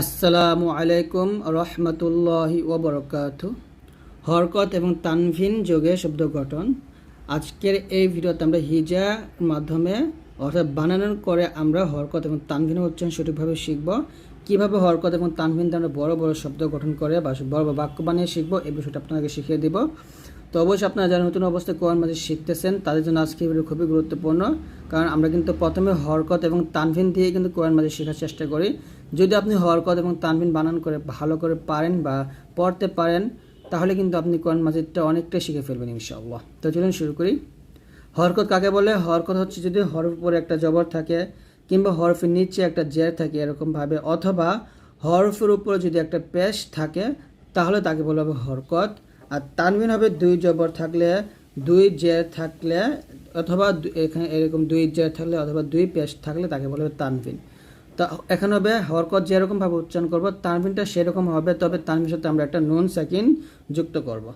আসসালামু আলাইকুম রহমতুল্লাহি ওবরকাত হরকত এবং তানভিন যোগে শব্দ গঠন। আজকের এই ভিডিওতে আমরা হিজা মাধ্যমে অর্থাৎ বানানোর করে আমরা হরকত এবং তানভিন উচ্চারণ সঠিকভাবে শিখব। কীভাবে হরকত এবং তানভিন আমরা বড় বড় শব্দ গঠন করে বা বড় বড় বাক্য বানিয়ে শিখব এই বিষয়টা আপনাকে শিখিয়ে দিব। তো অবশ্যই আপনারা যারা নতুন অবস্থায় কোরআন মাঝে শিখতেছেন, তাদের জন্য আজকে ভিডিও খুবই গুরুত্বপূর্ণ। কারণ আমরা কিন্তু প্রথমে হরকত এবং তানভিন দিয়ে কিন্তু কোরআন মাঝে শেখার চেষ্টা করি। যদি আপনি হরকত এবং তানভিন বানান করে, ভালো করে পারেন বা পড়তে পারেন, তাহলে কিন্তু আপনি কোরআন মাজিদটা অনেকটাই শিখে ফেলবেন ইনশাআল্লাহ। তো চলুন শুরু করি। হরকত কাকে বলে? হরকত হচ্ছে যদি হরফ উপরে একটা জবর থাকে কিংবা হরফের নিচে একটা জের থাকে এরকমভাবে, অথবা হরফের উপরে যদি একটা পেশ থাকে, তাহলে তাকে বলা হবে হরকত। আর তানবিন হবে দুই জবর থাকলে দুই জের থাকলে অথবা এখানে এরকম দুই জের থাকলে অথবা দুই পেশ থাকলে তাকে বলবে তানবিন। তা এখানে হবে হরকত যেরকমভাবে উচ্চারণ করব, তানবিনটা সেরকম হবে, তবে তানবিনের সাথে আমরা একটা নুন সাকিন যুক্ত করব।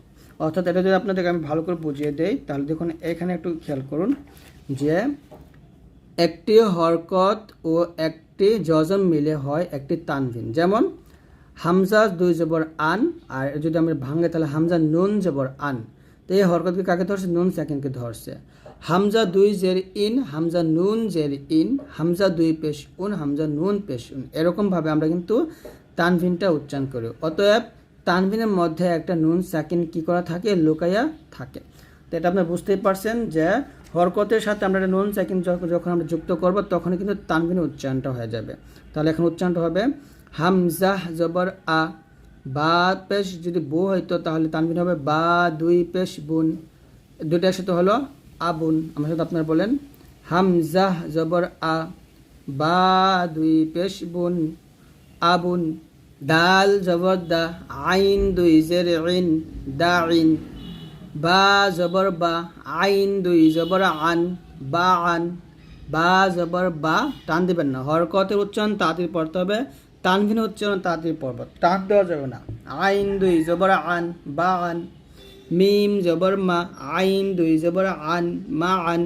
অর্থাৎ এটা যদি আপনাদেরকে আমি ভালো করে বুঝিয়ে দেই, তাহলে দেখুন এখানে একটু খেয়াল করুন যে একটি হরকত ও একটি জজম মিলে হয় একটি তানভিন যেমন হামজা দুই জবর আন, আর যদি আমরা ভাঙে তাহলে হামজা নুন জবর আন। তো এই হরকতকে কাকে ধরছে? নুন সেকেন্ডকে ধরছে। হামজা দুই জের ইন, হামজা নুন জের ইন, হামজা দুই পেশ উন, হামজা নুন পেশ উন। এরকমভাবে আমরা কিন্তু তানভিনটা উচ্চারণ করি। অতএব তানভিনের মধ্যে একটা নুন সাকিন কি করা থাকে? লুকাইয়া থাকে। তো এটা আপনারা বুঝতেই পারছেন যে হরকতের সাথে আমরা একটা নুন সাকিন যখন আমরা যুক্ত করব তখন কিন্তু তানভিনের উচ্চারণটা হয়ে যাবে। তাহলে এখন উচ্চারণটা হবে হামজাহ জবর আ। বা পেশ যদি বু হইতো তাহলে তানভিন হবে বা দুই পেশ বুন। দুইটা একসাথে হলো আবুন আমার সাথে আপনারা বলেন হামজাহ জবর আ, বা দুই পেশ বুন আবুন দাল জবর দা, আইন দুই জের ইন, দা ইন। বা জবর বা, আইন দুই জবর আন, বা আন। বা জবর বা, টান দিবেন না। হরকতের উচ্চারণ তাড়াতাড়ি পড়তে হবে। তানভিন উচ্চারণ তাড়াতাড়ি পড়ব টান দেওয়া যাবে না আইন দুই জবর আন বা আন মিম জবর মা আইন দুই জবর আন মা আন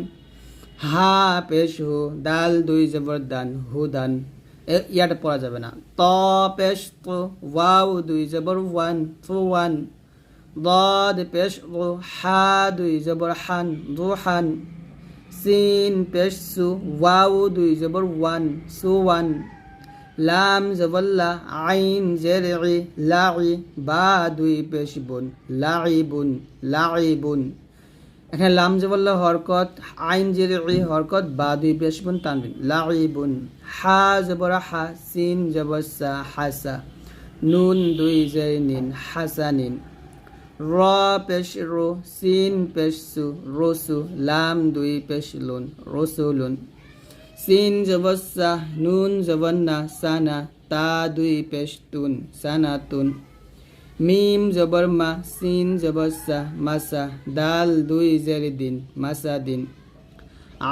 হা পেশ হু দাল দুই জবর দান হু দান এ- ইয়াটা পড়া যাবে না ত পেশ তো ওয়াও দুই জবর ওয়ান ফু ওয়ান ضاد পেশ ও হা দুই জবর হান দু হান সিন পেশ সু ওয়াও দুই জবর ওয়ান সু ওয়ান লাম জবল্লা আইন জের লাই বা দুই পেশ বুন লাই বুন লাই বুন এখানে লাম জবল্লা হরকত, আইন জের হরকত বা দুই পেশ বুন তানবিন লাই বুন হা জবর হা, সিন জবর সা হাসা। নুন দুই জের নিন হাসানিন র পেশ রো সিন পেশ সু রসু, লাম দুই পেশ লুন রসুলুন। সিন জবসা নুন জবন্না, সানা, তা দুই পেশ তুন সানা মিম জবর মা সিন জবসা মাসা, দাল দুই জের দিন মাসা দিন।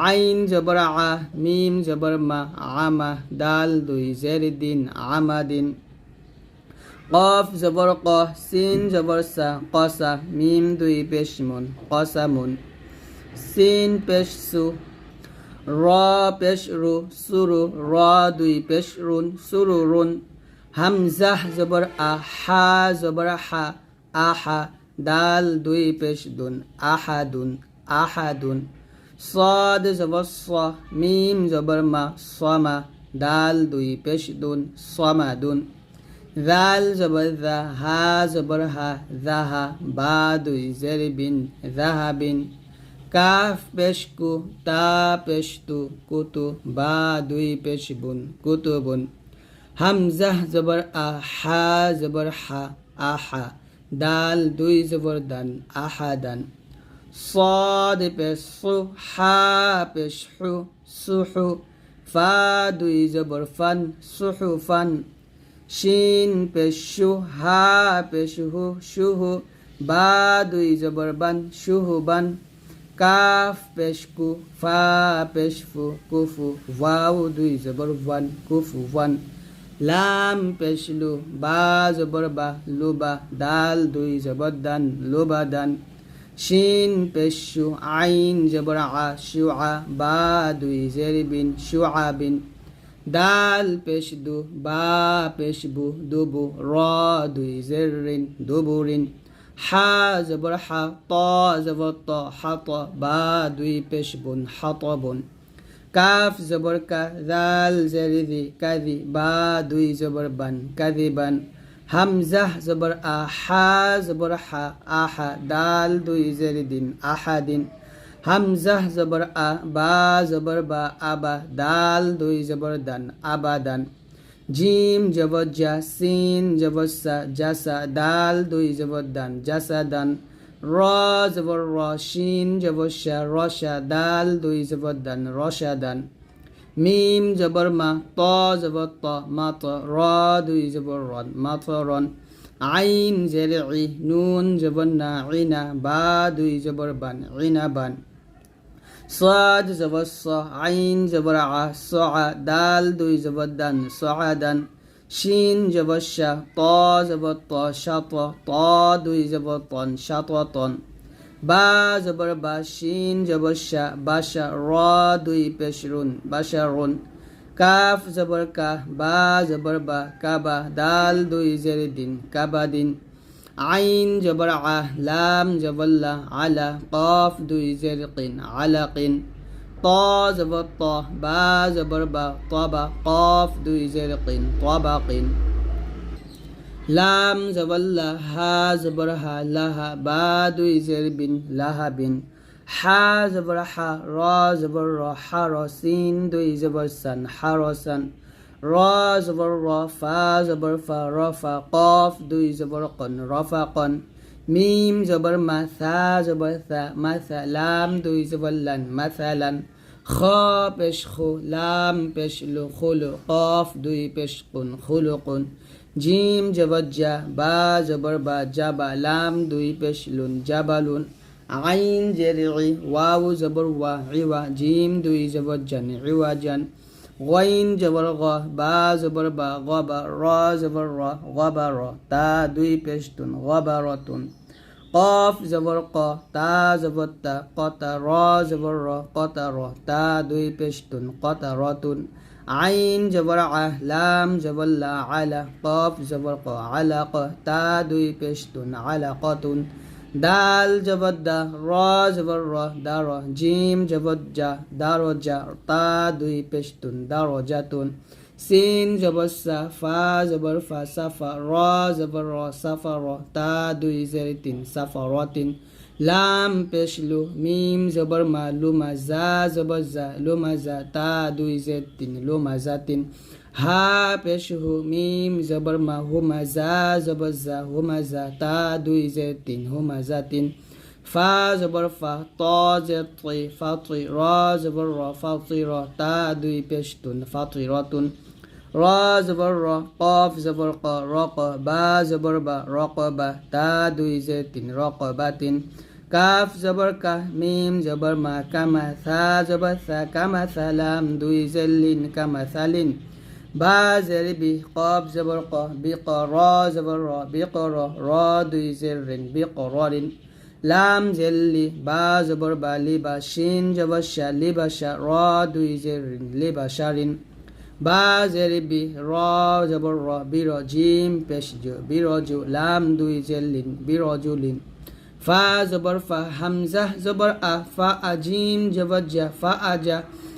আইন জবর আ মিম জবর আমা, দাল দুই জের দিন আমা দিন। কফ জবর ক, সিন জবর সা কসা, মিম দুই পেশ মুন কসামুন। সিন পেশ সু র পেশ রু সুরু র দুই পেশ রুন সুরু রুন হামজাহ জবর আ হা জবর হা আহা দাল দুই পেশ দুন আহাদুন আহাদুন صاد জবর স মিম জবর মা সমা দাল দুই পেশ দুন সমাদুন জাল জবর জা হা জবর হা জাহা বা দুই জের বিন জাহাবিন কাফ পেশ কু তা পেশ তু কুতু বা দুই পেশ বুন কুতুবুন হামজাহ জবর আ হা জবর হা আহা দাল দুই জবর দান আহাদান صاد পেশ সু হা পেশ হু সুহু ফা দুই জবর ফান সুহু ফান শিন পেশু হা পেশুহু শুহু বা দুই জবর বান শুহু বান কাফ পেশকু ফা পেশফু কুফু ওয়াও দুই জবর ওয়ান কুফু ওয়ান লাম পেশলু বা জবর বা লুবা দাল দুই জবর দান লুবা দান শিন পেশু আইন জবর আ শু আ বা দুই জের বিন শু বিন দাল পেশ দু বা পেশ বু দুবু র দুই জের রিন দুবুরিন হা জবর হা, ত জবর ত হাত বা দুই পেশ বুন হাত বুন। কাফ জবর কা দাল জেরিদি কাদি, বা দুই জবর বান, কাদি বান। হামজাহ জবর আ, হা জবর হা আহা দাল দুই জেরিদিন আহাদিন হামজাহ জবর আ, বা জবর বা আবা দাল দুই জবর দান আবাদান জিম জবর জা সিন জবর সা, জাসা দাল, দুই জবর দান, জাসা দান, র জবর র শিন জবর শা রসা দাল, দুই জবর দান, রসা দান। মিম জবর মা, ত জবর ত, মা ত, র, দুই জবর রন, মা ত রন। আইন জের ই, নুন জবর না ইনা বা, দুই জবর বান ইনা বান। সাদ জবর স, আইন জবর আ, স, দাল দুই জবর দান, স দান, শিন জবর শা ত জবর ত সাত ত দুই জবর তন সাত তন। বা জবর বা, শিন জবর শা বাসা র দুই পেশ রুন বাসা রুন। কাফ জবর কা, বা জবর বা কাবা দাল দুই জের দিন কাবা দিন। আইন জবর আ, লাম জবল্লা আলা, কফ দুই জের কিন আলা কিন ত জবর ত, বা জবর বা, তবা, কফ দুই জের কিন তবা কিন লাম জবল্লা, হা জবর হা, লাহা, বা দুই জের বিন লাহা বিন হা জবর হা, র জবর র, হা র, সিন দুই জবর সান, হা র সান। র জবর র ফা জবর ফা র ফা কফ দুই জবর কন রফা কন মিম জবর মা সা জবর সা মা সা লাম দুই জবর লান মাসালান খ পেশ খু লাম পেশ লু খুলু কফ দুই পেশ কুন খুলু কুন জিম জবর জা বা জবর বা জাবা লাম দুই পেশ লুন জাবালুন আইন জের ওয়াউ জবর ওয়া জিম দুই জবর জান গইন জবর গ বা জবর বা গ বা র জবর র গ বা র তা দুই পেশতুন গ বা রতুন কফ জবর ক তা জবর তা কতা র জবর র কতা র তা দুই পেশতুন কতা রতুন আইন জবর আ লাম জবর লা আলা কফ জবর ক আলা ক তা দুই পেশতুন আলা কতুন দাল জবর দা র জবর র দা র জিম জবর জা দা র জা তা দুই পেশতুন দা র জাতুন সিন জবর ফা জবর ফা সাফা র জবর র সাফা র তা দুই জের তিন সাফা র তিন লাম পেশলু মিম জবর মা লুমা জা জবর জা লুমা জা তা দুই জের তিন লুমা জা তিন হা পেশহু মিম জবর মা হুমা জা জবর জা হুমা জা তা দুই জের তিন হুমা জা তিন ফা জবর ফা ত জের তি ফা তি র জবর র ফা তি র তা দুই পেশতুন ফা তি রতুন র জবর র কফ জবর ক র ক বা জবর বা র বা তা দুই জের তিন র ক বা তিন কাফ জবর কা, মিম জবর মা, কামা সা জবর সা, কামা সালাম, দুই জেলিন কামা সালিন। বা জের বি, কফ জবর ক, বি ক, র জবর র, বি ক, র র, দুই জের রিন বি ক রিন। লাম জেল্লি, বা জবর বা, লি বা, শিন জবর শা, লি বা শা, র, দুই জের রিন লি বা শারিন বা জের বি, র জবর র, বি র জিম, পেশ জু, বি র জু, লাম দুই জেল্লিন, বি র জুলিন ফা জবর ফা হামজা জবর আ ফা আজিম জবর জা ফা আজা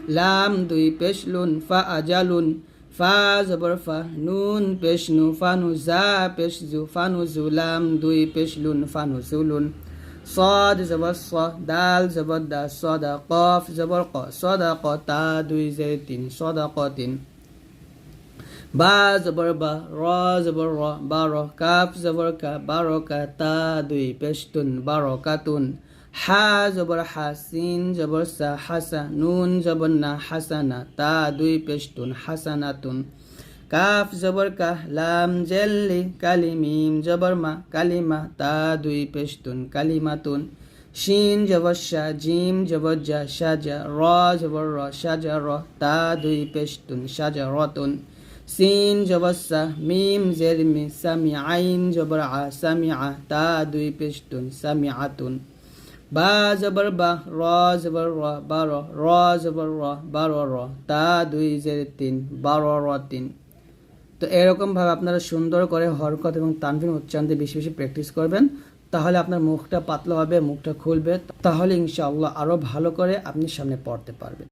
লাম দুই পেশলুন ফা আজালুন ফা জবর ফা নুন পেশনু ফানু জা পেশজু ফানু জুলাম দুই পেশলুন ফানু জুলুন صاد زبر ص دال زبر دا صدا قاف زبر ق صدق تا দুই زيتين صدقتين বা জবর বা র জবর র বারো কাফ জবর কা বারো কা তা দুই পেশতুন বারো কাতুন হা জবর হা সিন জবর সা হাসা নুন জবর না হাসানা তা দুই পেশতুন হাসানাতুন কাফ জবর কা লাম জেল্লি কালিমিম জবর মা কালিমা তা দুই পেশতুন কালিমাতুন শিন জবর শাহ জিম জবর জা সাজা র জবর র সাজা র তা দুই পেশতুন সাজা রতুন সিন জবসা মিম জেরমি সামি আইন জবর সামি আ তা দুই পেশতুন সামি আতুন বা জবর বা, র জবর র বারো র জবর র বারো র তা দুই জের তিন বারো র তিন। তো এরকমভাবে আপনারা সুন্দর করে হরকত এবং তানভিন উচ্চারণ বেশি বেশি প্র্যাকটিস করবেন, তাহলে আপনার মুখটা পাতলা হবে, মুখটা খুলবে, তাহলে ইনশাআল্লাহ আরও ভালো করে আপনি সামনে পড়তে পারবেন।